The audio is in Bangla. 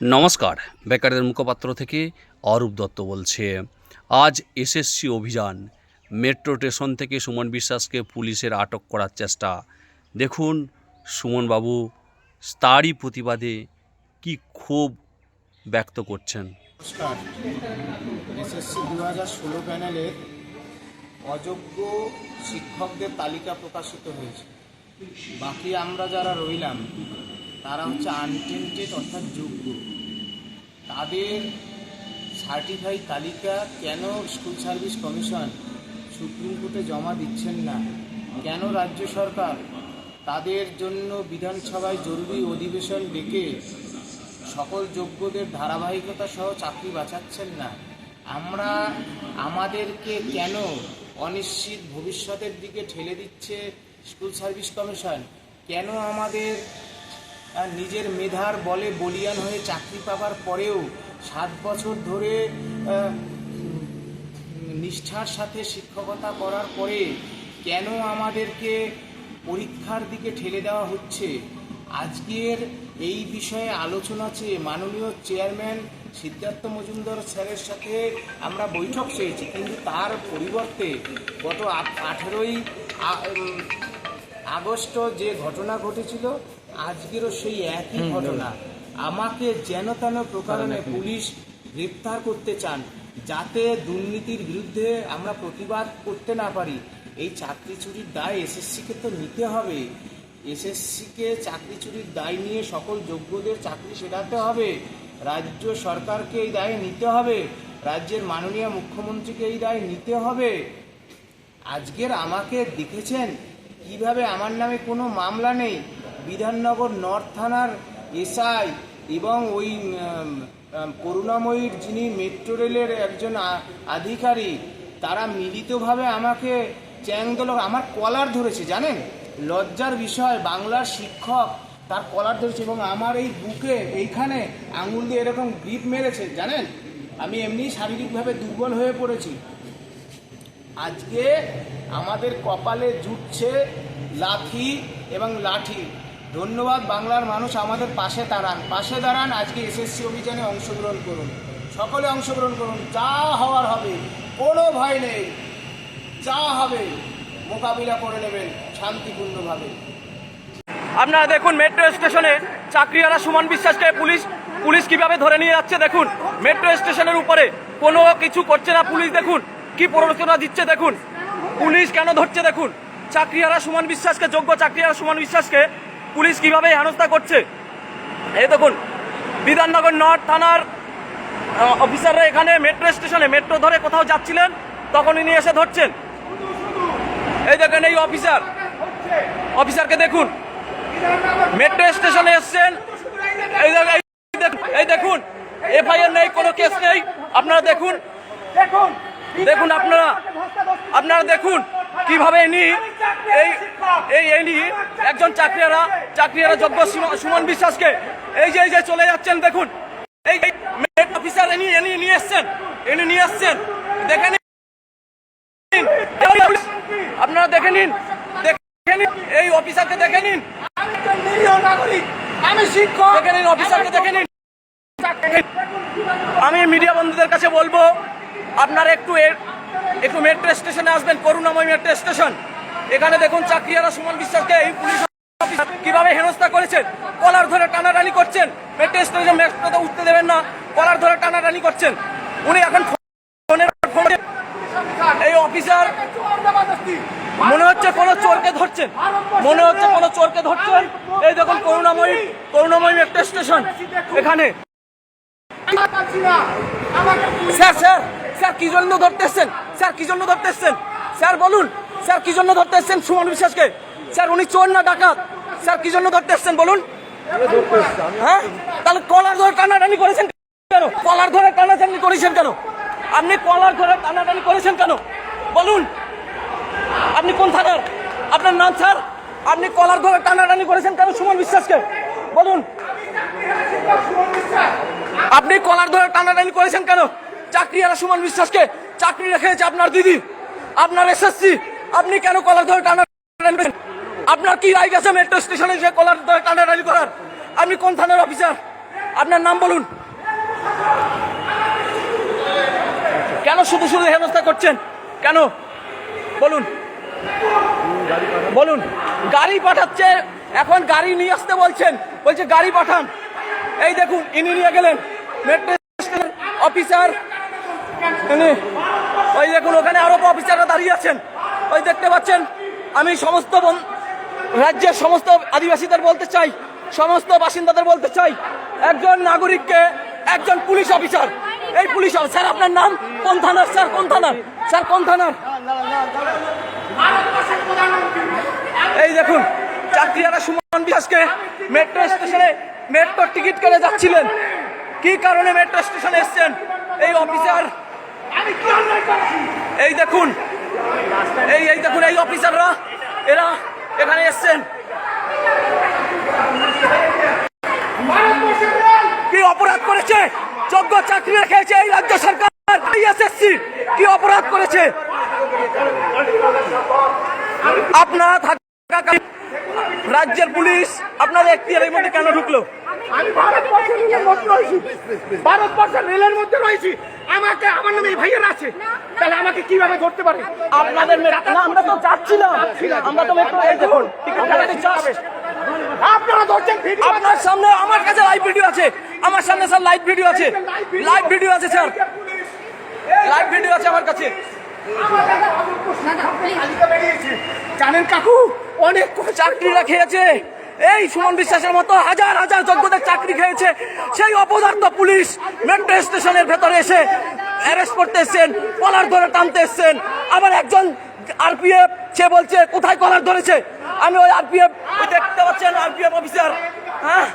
নমস্কার। বেকারদের মুখপাত্র থেকে অরূপ দত্ত বলছে, আজ এসএসসি অভিযান। মেট্রো স্টেশন থেকে সুমন বিশ্বাসকে পুলিশের আটক করার চেষ্টা। দেখুন, সুমনবাবু, তারই প্রতিবাদে কি ক্ষোভ ব্যক্ত করছেন। অযোগ্য শিক্ষকদের তালিকা প্রকাশিত হয়েছে। বাকি আমরা যারা রইলাম তারা হচ্ছে আনটেন্টেড অর্থাৎ যোগ্য। তাদের সার্টিফাই তালিকা কেন স্কুল সার্ভিস কমিশন সুপ্রিম কোর্টে জমা দিচ্ছেন না? কেন রাজ্য সরকার তাদের জন্য বিধানসভায় জরুরি অধিবেশন ডেকে সকল যোগ্যদের ধারাবাহিকতা সহ চাকরি বাঁচাচ্ছেন না? আমরা আমাদেরকে কেন অনিশ্চিত ভবিষ্যতের দিকে ঠেলে দিচ্ছে স্কুল সার্ভিস কমিশন কেন আমাদের নিজের মেধার বলে বলিয়ান হয়ে চাকরি পাবার পরেও সাত বছর ধরে নিষ্ঠার সাথে শিক্ষকতা করার পরে কেন আমাদেরকে পরীক্ষার দিকে ঠেলে দেওয়া হচ্ছে? আজকের এই বিষয়ে আলোচনা চেয়ে মাননীয় চেয়ারম্যান সিদ্ধার্থ মজুমদার স্যারের সাথে আমরা বৈঠক চেয়েছি কিন্তু তার পরিবর্তে গত আঠেরোই আগস্ট যে ঘটনা ঘটেছিল আজকেরও সেই একই ঘটনা। আমাকে যেন তেন প্রকারণে পুলিশ গ্রেপ্তার করতে চান যাতে দুর্নীতির বিরুদ্ধে আমরা প্রতিবাদ করতে না পারি। এই চাকরি চুরির দায় এসএসসিকে তো নিতে হবে। এসএসসিকে চাকরি চুরির দায় নিয়ে সকল যোগ্যদের চাকরি সেরাতে হবে। রাজ্য সরকারকে এই দায় নিতে হবে। রাজ্যের মাননীয় মুখ্যমন্ত্রীকে এই দায় নিতে হবে। আজকের আমাকে দেখেছেন? কীভাবে আমার নামে কোনো মামলা নেই? বিধাননগর নর্থ থানার এসআই এবং ওই করুণাময়ীর যিনি মেট্রো রেলের একজন আধিকারিক, তারা মিলিতভাবে আমাকে চ্যাংদোলক, আমার কলার ধরেছে, জানেন? লজ্জার বিষয়, বাংলার শিক্ষক, তার কলার ধরেছে এবং আমার এই বুকে এইখানে আঙুল দিয়ে এরকম গ্রিপ মেরেছে, জানেন? আমি এমনি শারীরিকভাবে দুর্বল হয়ে পড়েছি। আজকে আমাদের কপালে জুটছে লাথি এবং লাঠি। ধন্যবাদ, বাংলার মানুষ আমাদের পাশে দাঁড়ান। পাশে দাঁড়ান, আজকে এসএসসি অভিযানে অংশগ্রহণ করুন। সকলে অংশগ্রহণ করুন। যা হওয়ার হবে, কোনো ভয় নেই। যা হবে, মোকাবিলা করে নেবেন শান্তিপূর্ণভাবে। আপনারা দেখুন, মেট্রো স্টেশনে চাকরিয়ারা সুমন বিশ্বাসকে পুলিশ পুলিশ কীভাবে ধরে নিয়ে যাচ্ছে দেখুন। মেট্রো স্টেশনের উপরে কোনো কিছু করছে না পুলিশ, দেখুন। কি প্ররোচনা দিচ্ছে, দেখুন। পুলিশ কেন ধরছে, দেখুন। চাকরিয়ারা সুমন বিশ্বাসকে, যোগ্য চাকরিয়ারা সুমন বিশ্বাসকে পুলিশ কীভাবে হেনস্থা করছে? এই দেখুন, বিধাননগর নর্থ থানার অফিসাররা এখানে মেট্রো স্টেশনে মেট্রো ধরে কোথাও যাচ্ছিলেন, তখন ইনি এসে ধরছেন। এই দেখেন এই অফিসার। অফিসারকে দেখুন। মেট্রো স্টেশনে এসছেন। এই দেখ- এই দেখ- এই দেখুন। এফআইআর নেই, কোনো কেস নেই। আপনারা দেখুন। দেখুন আপনারা। আপনারা দেখুন। কীভাবে ইনি এই এই ইনি একজন চাকরিয়ারা চাকরিয়ারা যোগ্য সুম- সুমন বিশ্বাসকে এই যে এই যে চলে যাচ্ছেন, দেখুন। এই মেট অফিসার ইনি ইনি নিয়ে এসছেন ইনি নিয়ে এসছেন। দেখে নিন। আপনারা দেখে নিন। দেখে নিন। এই অফিসারকে দেখে নিন। আমি শিক্ষক দেখে নিন অফিসারকে দেখে নিন। আমি মিডিয়া বন্ধুদের কাছে বলব, আপনারা একটু এ- একটু মেট্রো স্টেশনে আসবেন করুণাময় মেট্রো স্টেশন এখানে দেখুন চাকরিয়ারা সুমন বিশ্বাসকে এই পুলিশ কীভাবে হেনস্থা করেছেন? কলার ধরে টানাটানি করছেন। মেট্রো স্টেশনে মেট্রোতে উঠতে দেবেন না। কলার ধরে টানাটানি করছেন। উনি এখন এই অফিসার মনে হচ্ছে কোনো চোরকে ধরছেন। মনে হচ্ছে কোনো চোরকে ধরছেন। এই দেখুন করুণাময়ী করুণাময়ী মেট্রো স্টেশন এখানে। স্যার স্যার স্যার কি জন্য ধরতে এসছেন স্যার, কি জন্য ধরতে এসছেন? স্যার, বলুন। স্যার, কি জন্য ধরতে এসছেন সুমন বিশ্বাসকে? স্যার, উনি চোর না ডাকাত? স্যার, কি জন্য ধরতে এসছেন, বলুন? হ্যাঁ? তাহলে কলার ধরে টানাটানি করেছেন কেন? কলার ধরে টানাটানি করেছেন কেন? আপনি কলার ধরে টানাটানি করেছেন কেন? বলুন। আপনি কোন থানার? আপনার নাম, স্যার? আপনি কলার ধরে টানাটানি করেছেন কেন সুমন বিশ্বাসকে? বলুন। আপনি কলার ধরে টানাটানি করেছেন কেন? চাকরি আর সুমন বিশ্বাসকে? চাকরি রেখেছে আপনার দিদি, আপনার এসএসসি, আপনি কেন কলার ধরে করেছেন? আপনার কি রাইট আছে মেট্রো স্টেশনে যে কলার ধরে টানাটানি করার? আপনি কোন থানার অফিসার আপনার নাম বলুন। কেন শুধু শুধু হেনস্থা করছেন? কেন? বলুন। বলুন। গাড়ি পাঠাচ্ছে, এখন গাড়ি নিয়ে আসতে বলছেন। বলছে, গাড়ি পাঠান। এই দেখুন, ইনি নিয়ে গেলেন। মেট্রো অফিসার ওই দেখুন, ওখানে আরও অফিসাররা দাঁড়িয়ে আছেন। ওই দেখতে পাচ্ছেন, আমি সমস্ত রাজ্যের সমস্ত আদিবাসীদের বলতে চাই, সমস্ত বাসিন্দাদের বলতে চাই, একজন নাগরিককে একজন পুলিশ অফিসার এই পুলিশ স্যার, আপনার নাম? কোন থানার? স্যার, কোন থানার? স্যার, কোন থানার? এই দেখুন, চাকরিয়ারা সুমন বিশ্বাসকে মেট্রো স্টেশনে মেট্রো টিকিট কেটে যাচ্ছিলেন। কি কারণে মেট্রো স্টেশনে এসছেন? এই অফিসার এই দেখুন। এই এই দেখুন এই অফিসাররা এরা এখানে এসছেন। কি অপরাধ করেছে? যোগ্য চাকরি রেখেছে এই রাজ্য সরকার। এসএসসি কি অপরাধ করেছে? আপনারা থাকা রাজ্যের পুলিশ আপনাদের এখতিয়ারের মধ্যে কেন ঢুকলো? আমি ভারতবর্ষের মধ্যে রয়েছি। ভারতবর্ষের রেলের মধ্যে রয়েছি। আমাকে আমার নামে এই ভাইয়ের আছে। তাহলে আমাকে কীভাবে ধরতে পারে? আপনাদের না আমরা তো যাচ্ছিলাম আমরা তো মেট্রো এই দেখুন আপনারা ধরছেন ভিডিও। আপনার সামনে আমার কাছে লাইভ ভিডিও আছে। আমার সামনে স্যার লাইভ ভিডিও আছে। লাইভ ভিডিও আছে স্যার লাইভ ভিডিও আছে আমার কাছে। জানেন কাকু অনেক চাকরিরা খেয়েছে। এই সুমন বিশ্বাসের মতো হাজার হাজার যোগ্যদের চাকরি খেয়েছে। সেই অপদার্থ পুলিশ মেট্রো স্টেশনের ভেতরে এসে অ্যারেস্ট করতে এসছেন, কলার ধরে টানতে এসছেন। আবার একজন আরপিএফ সে বলছে, কোথায় কলার ধরেছে? আমি ওই আরপিএফ দেখতে পাচ্ছেন আরপিএফ অফিসার হ্যাঁ?